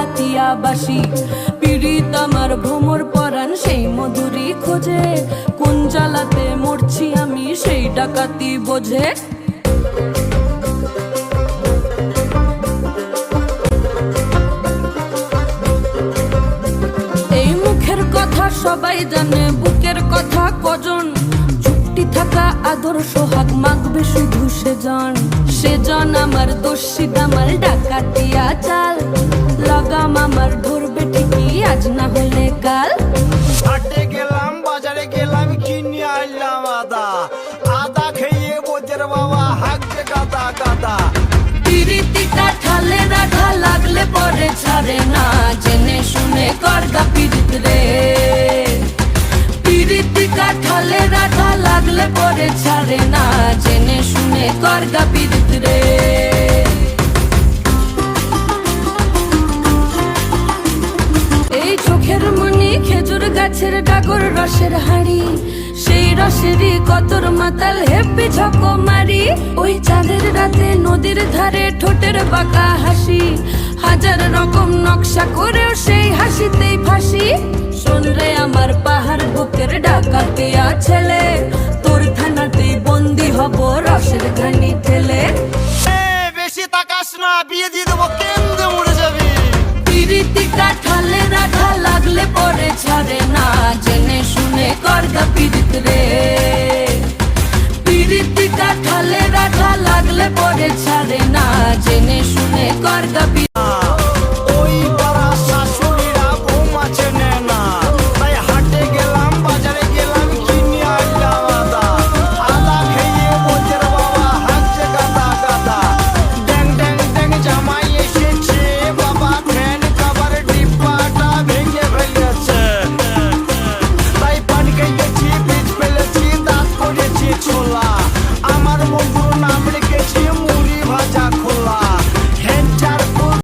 ডাকাতিয়া পীড়িত আমার ভ্রমর পরাণ, সেই মধুরি খোঁজে। কোন জ্বালাতে মরছি আমি, সেই ডাকাতি বোঝে। এই মুখের কথা সবাই জানে, বুকের কথা কজন। চুপটি থাকা আদর সোহাগ মাগবে শুধু সেজন। সেজন আমার দোষী, দামাল, ডাকাতিয়া, চাল। লাগাম আমার ধরবে ঠিকই আজ না হলে কাল? হাটে গেলাম বাজারে গেলাম কিনে আনলাম আদা। আদা খেয়ে বোঝের বাবা হাঁকছে গাদা গাদা। পিরিতি কাঠালে রাধা লাগলে পরে ছাড়ে না জেনে শুনে করগা পিরিত রে। পিরিতি কাঠালে রাধা লাগলে পরে ছাড়ে না জেনে শুনে করগা পিরিত রে। গাছের ডাগর রসের হাড়ি। সেই রসেরই কতর মাতাল হেপি ঝকো মারি। ওই চাঁদের রাতে নদীর ধারে ঠোঁটের বাঁকা হাসি। হাজার রকম নকশা করেও সেই হাসিতেই ফাঁসি। শোন রে আমার পাহাড় বুকের ডাকাতিয়া ছেলে। তোর থানাতেই বন্দি হব রসের ঘানি ঠেলে। বেশি তাকাস না বিয়ে দিয়ে দেবো কেন্দ্রে মরে যাবি। পিরিতি রাধা পরে ছাড়ে না জেনে শুনে করগা পিরিত রে।